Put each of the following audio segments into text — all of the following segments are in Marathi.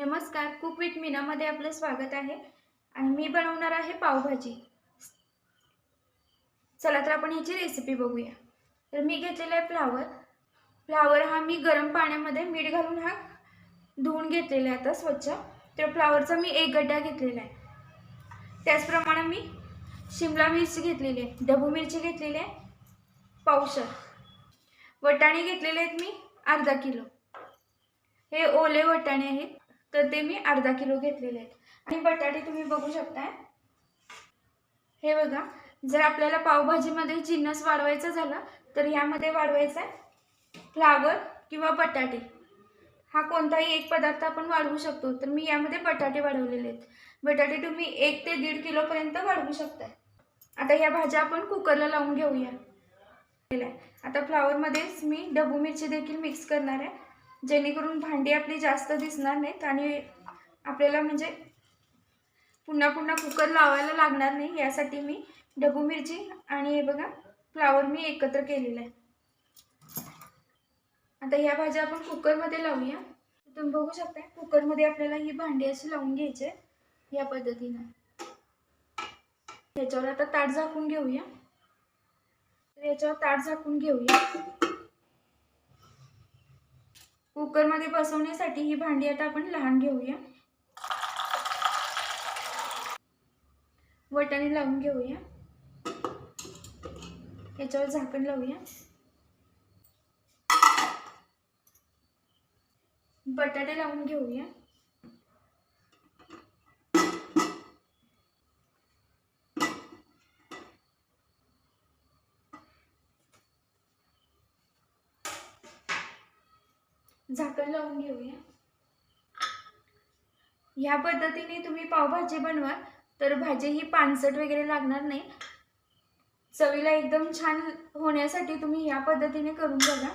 नमस्कार कुक विथ मीनामध्ये आपलं स्वागत आहे. आणि मी बनवणार आहे पावभाजी. चला तर आपण ह्याची रेसिपी बघूया. तर मी घेतलेला आहे फ्लावर फ्लावर हा मी गरम पाण्यामध्ये मीठ घालून हा धुवून घेतलेला आहे आता स्वच्छ. तर फ्लावरचा मी एक गड्डा घेतलेला आहे. त्याचप्रमाणे मी शिमला मिरची घेतलेली आहे डबू मिरची घेतलेली आहे पावशर. वटाणे घेतलेले आहेत मी अर्धा किलो. हे ओले वटाणे आहेत. तर ते मी अर्धा किलो घेतलेले आहेत. आणि बटाटे तुम्ही बघू शकताय. हे बघा जर आपल्याला पावभाजीमध्ये जिन्नस वाढवायचं झालं तर ह्यामध्ये वाढवायचा आहे फ्लावर किंवा बटाटे. हा कोणताही एक पदार्थ आपण वाढवू शकतो तर मी यामध्ये बटाटे वाढवलेले आहेत. बटाटे तुम्ही एक ते दीड किलोपर्यंत वाढवू शकताय. आता ह्या भाज्या आपण कुकरला लावून घेऊया. आता फ्लावरमध्येच मी डबू मिरची देखील मिक्स करणार आहे. जेणेकरून भांडी आपली जास्त दिसणार नाहीत आणि आपल्याला म्हणजे पुन्हा पुन्हा कुकर लावायला लागणार नाही यासाठी मी ढबू मिरची आणि हे बघा फ्लावर मी एकत्र केलेलं आहे. आता ह्या भाज्या आपण कुकरमध्ये लावूया. तुम्ही बघू शकता कुकरमध्ये आपल्याला ही भांडी अशी लावून घ्यायची या पद्धतीनं. ह्याच्यावर आता ताट झाकून घेऊया. तर याच्यावर ताट झाकून घेऊया. कुकरमध्ये बसवण्यासाठी ही भांडी आता आपण लहान घेऊया. वटाने लावून घेऊया. याच्यावर झाकण लावूया. बटाटे लावून घेऊया. झाकण लावून घेऊया. ह्या पद्धतीने तुम्ही पावभाजी बनवा तर भाजी ही पानसट वगैरे लागणार नाही. चवीला एकदम छान होण्यासाठी तुम्ही ह्या पद्धतीने करून बघा.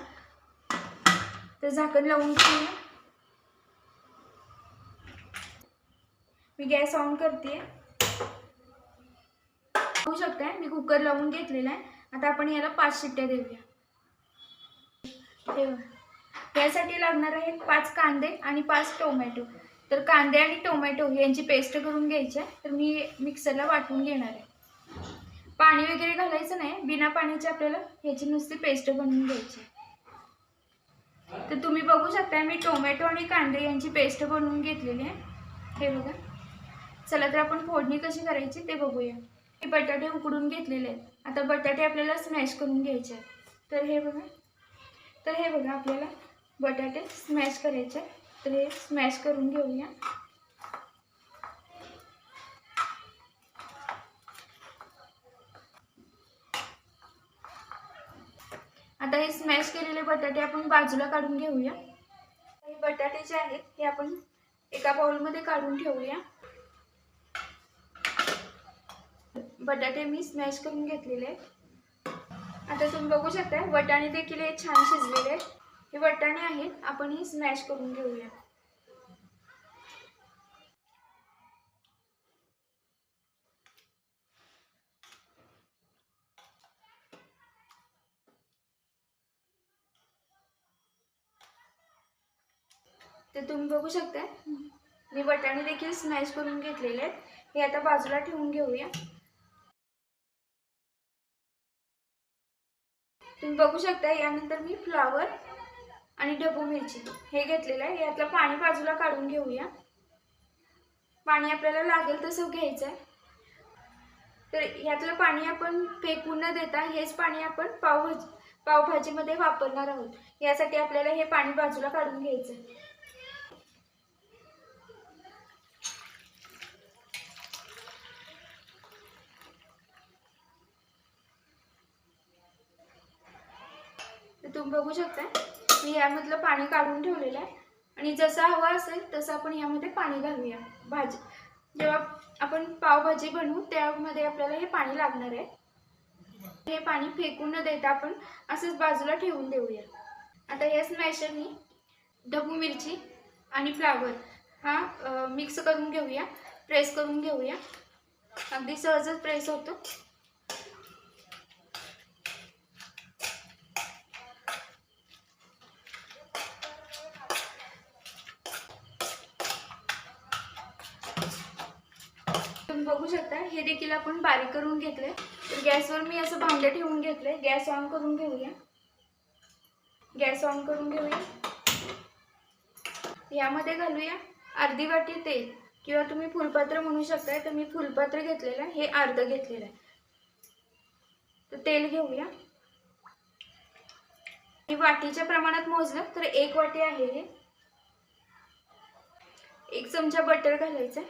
तर झाकण लावून घेऊया. मी गॅस ऑन करते होऊ शकताय मी कुकर लावून घेतलेला आहे. आता आपण याला पाच शिट्ट्या देऊया. ठेवा. यासाठी लागणार आहे पाच कांदे आणि पाच टोमॅटो. तर कांदे आणि टोमॅटो यांची पेस्ट करून घ्यायची आहे. तर मी मिक्सरला वाटून घेणार आहे. पाणी वगैरे घालायचं नाही. बिना पाण्याची आपल्याला ह्याची नुसती पेस्ट बनवून घ्यायची तर तुम्ही बघू शकता मी टोमॅटो आणि कांदे यांची पेस्ट बनवून घेतलेली आहे. हे बघा. चला तर आपण फोडणी कशी करायची ते बघूया. हे बटाटे उकडून घेतलेले आहेत. आता बटाटे आपल्याला स्मॅश करून घ्यायचे आहेत. तर हे बघा. तर हे बघा आपल्याला बटाटे स्मॅश करायचे तर हे स्मॅश करून घेऊया. आता हे स्मॅश केलेले बटाटे आपण बाजूला काढून घेऊया. हे बटाटे जे आहेत हे आपण एका बाउलमध्ये काढून ठेवूया. बटाटे मी स्मॅश करून घेतलेले आहेत. आता तुम्ही बघू शकता वटाणे देखील हे छान शिजलेले आहेत. हे वटाणे आहेत आपण हे स्मॅश करून घेऊया. तर तुम्ही बघू शकता मी वटाणे देखील स्मॅश करून घेतलेले आहेत. हे आता बाजूला ठेवून घेऊया. तुम्ही बघू शकता यानंतर मी फ्लावर आणि ढबू मिरची. हे घेतलेलं आहे. यातलं पाणी बाजूला काढून घेऊया. पाणी आपल्याला लागेल तसं घ्यायचं आहे तर यातलं पाणी आपण फेकून न देता हेच पाणी आपण पावभाजी पावभाजीमध्ये वापरणार आहोत. यासाठी आपल्याला हे पाणी बाजूला काढून घ्यायचं आहे तर तुम्ही बघू शकता मी यामधलं पाणी काढून ठेवलेलं आहे. आणि जसा हवा असेल तसं आपण यामध्ये पाणी घालूया. भाजी. जेव्हा आपण पावभाजी बनवू त्यामध्ये आपल्याला हे पाणी लागणार आहे. हे पाणी फेकून न देता आपण असंच बाजूला ठेवून देऊया. आता या स्मॅशरनी ढबू मिरची आणि फ्लावर हा मिक्स करून घेऊया. प्रेस करून घेऊया. अगदी सहजच प्रेस होतो. बघू शकता. हे देखील आपण बारीक करून घेतले तर गॅसवर मी असं भांडे ठेवून घेतले गॅस ऑन करून घेऊया. गॅस ऑन करून घेऊया. यामध्ये घालूया अर्धी वाटी तेल. किंवा तुम्ही फुलपात्र म्हणू शकताय तर मी फुलपात्र घेतलेलं आहे. हे अर्ध घेतलेलं आहे. तर तेल घेऊया. आणि वाटीच्या प्रमाणात मोजलं तर एक वाटी आहे हे. एक चमचा बटर घालायचं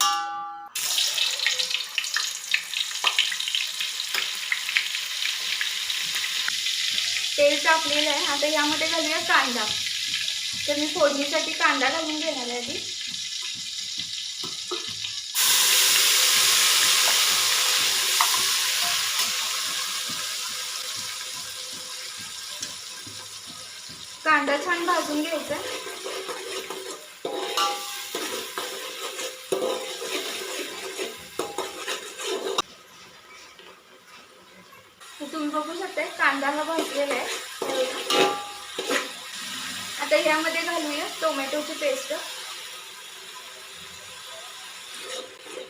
तेल टाकलेलं आहे. आता यामध्ये घालूया कांदा. तर मी फोडणीसाठी कांदा घालून घेणार आहे आधी. कांदा छान भाजून घ्यायचा. तुम्ही कांदा हा भाजलेला आहे. आता ह्यामध्ये घालूया टोमॅटोची पेस्ट.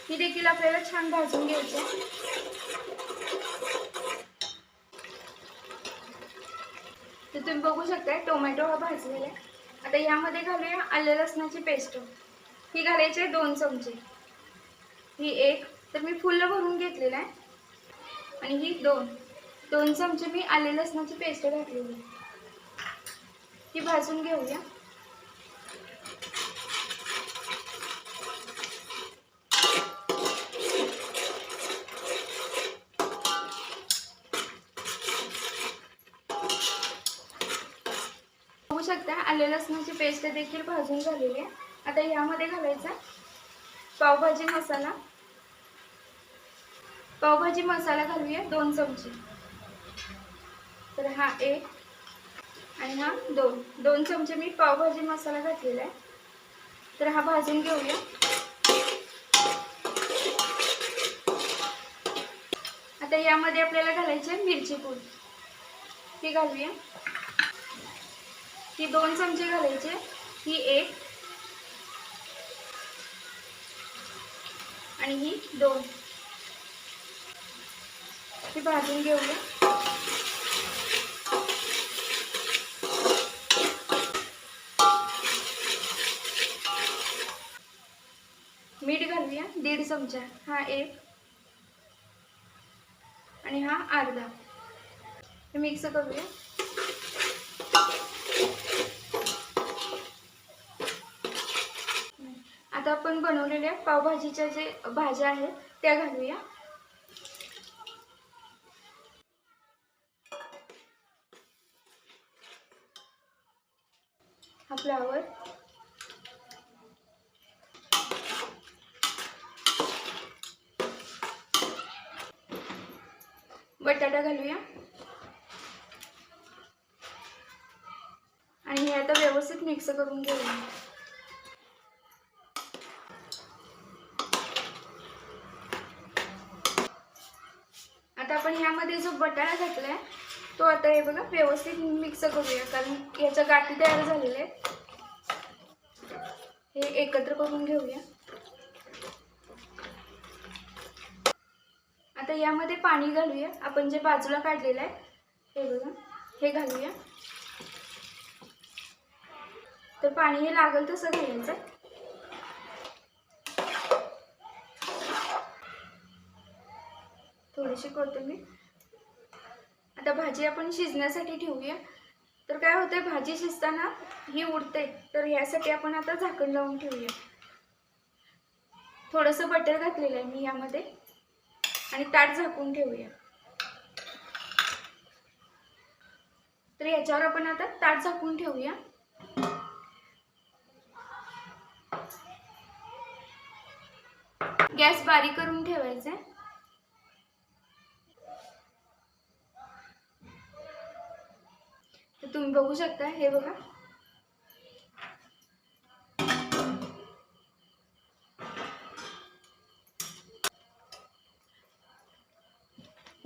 ही देखील आपल्याला छान भाजून घ्यायची तर तुम्ही बघू शकताय टोमॅटो हा भाजलेला आहे. आता ह्यामध्ये घालूया आलं लसणाची पेस्ट. ही घालायची आहे दोन चमचे. ही एक तर मी फुलं भरून घेतलेलं आहे. आणि ही दोन. दोन चमचे मी आले लसणाची पेस्ट घातलेली आहे. भाजून घेऊया. बघू शकता आले लसणाची पेस्ट देखील भाजून झालेली आहे. आता ह्यामध्ये घालायचा पावभाजी मसाला. पावभाजी मसाला घालूया दोन चमचे. तर हा एक आणि हा दोन. दोन चमचे मी पावभाजी मसाला घातलेला आहे. तर हा भाजून घेऊया. आता यामध्ये आपल्याला घालायचे मिरची पूड. ही घालूया. ही दोन चमचे घालायचे ही एक आणि ही दोन. ही भाजून घेऊया. मीठ घालूया दीड चमचा. हा एक. आणि हा अर्धा. हे मिक्स करूया. आता आपण बनवलेल्या पावभाजीच्या जे भाज्या आहेत त्या घालूया. हा फ्लावर बटाटा घालूया. आणि हे आता व्यवस्थित मिक्स करून घेऊया. आता आपण ह्यामध्ये जो बटाटा घातलाय तो आता हे बघा व्यवस्थित मिक्स करूया कारण याच्या गाठी तयार झालेल्या आहेत. हे एकत्र करून घेऊया. आता यामध्ये पाणी घालूया. आपण जे बाजूला काढलेलं आहे हे बघा हे घालूया. तर पाणी हे लागेल तसं घालायचं. थोडीशी कोथिंबीर. आता भाजी आपण शिजण्यासाठी ठेवूया. तर काय होतंय भाजी शिजताना ही उडते. तर यासाठी आपण आता झाकण लावून ठेवूया. थोडंसं बटर घातलेलं आहे मी यामध्ये. आणि ताट झाकून ठेवूया. तर याच्यावर आपण आता ताट झाकून ठेवूया. गॅस बारीक करून ठेवायचा आहे. तर तुम्ही बघू शकता हे बघा.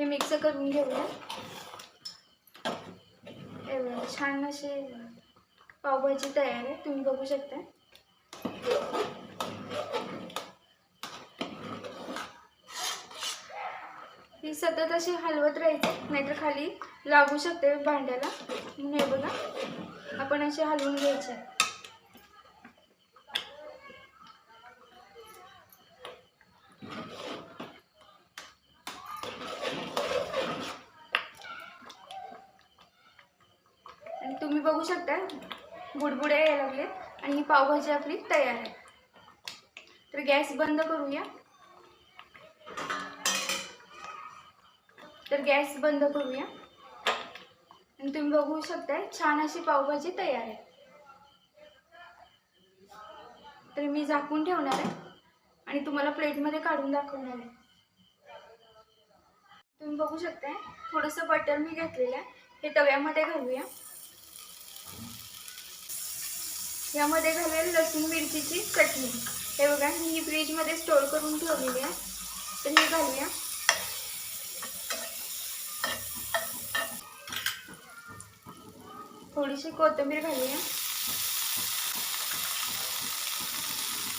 मिक्स करून घेऊया. एवढं छान असे पावभाजी तयार आहे. तुम्ही बघू शकता. ही सतत अशी हलवत राहायची नाहीतर खाली लागू शकते भांड्याला. हे बघा आपण असे हलवून घ्यायचे. आहे तुम्ही बघू शकता. बुडबुडे यायला लागलेत आणि ही पावभाजी आपली तयार आहे. तर गॅस बंद करूया. तर गॅस बंद करूया. आणि तुम्ही बघू शकताय छान अशी पावभाजी तयार आहे. तर मी झाकून ठेवणार आहे आणि तुम्हाला प्लेटमध्ये काढून दाखवणार आहे. तुम्ही बघू शकताय थोडंसं बटर मी घेतलेलं आहे. हे तव्यामध्ये घालूया. यामध्ये घालेल लसूण मिरचीची चटणी. हे बघा ही फ्रीजमध्ये स्टोर करून ठेवलेली आहे. तर हे घालूया. थोडीशी कोथिंबीर घालूया.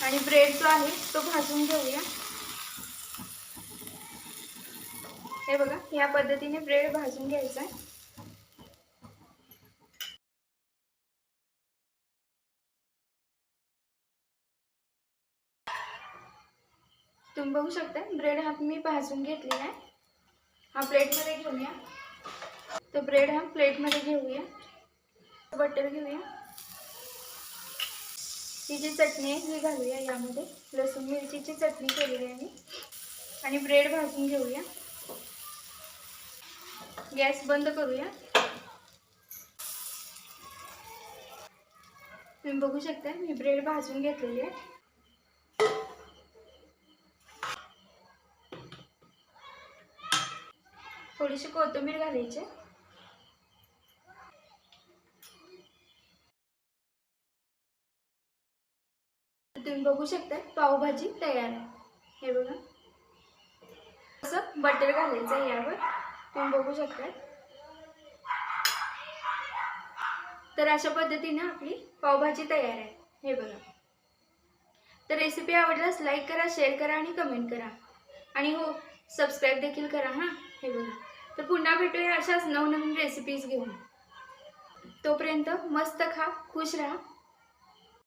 आणि ब्रेड जो आहे तो भाजून घेऊया. हे बघा या पद्धतीने ब्रेड भाजून घ्यायचा आहे. तुम्ही बघू शकता ब्रेड हा मी भाजून घेतलेला आहे. हा प्लेटमध्ये घेऊया. तर ब्रेड हा प्लेटमध्ये घेऊया. बटर घेऊया. ही जी चटणी आहे ही घालूया यामध्ये. लसूण मिरचीची चटणी केलेली आहे मी. आणि ब्रेड भाजून घेऊया. गॅस बंद करूया. तुम्ही बघू शकता मी ब्रेड भाजून घेतलेली आहे. थोडीशी कोथिंबीर घालायची. तुम्ही बघू शकता पावभाजी तयार आहे. हे बघा. असं बटर घालायचं आहे यावर. तुम्ही बघू शकता. तर अशा पद्धतीने आपली पावभाजी तयार आहे. हे बघा. तर रेसिपी आवडल्यास लाईक करा शेअर करा आणि कमेंट करा. आणि हो सबस्क्राईब देखील करा हां. हे बघा. तर पुन्हा भेटूया अशाच नवनवीन रेसिपीज घेऊन. तोपर्यंत मस्त खा खुश राहा.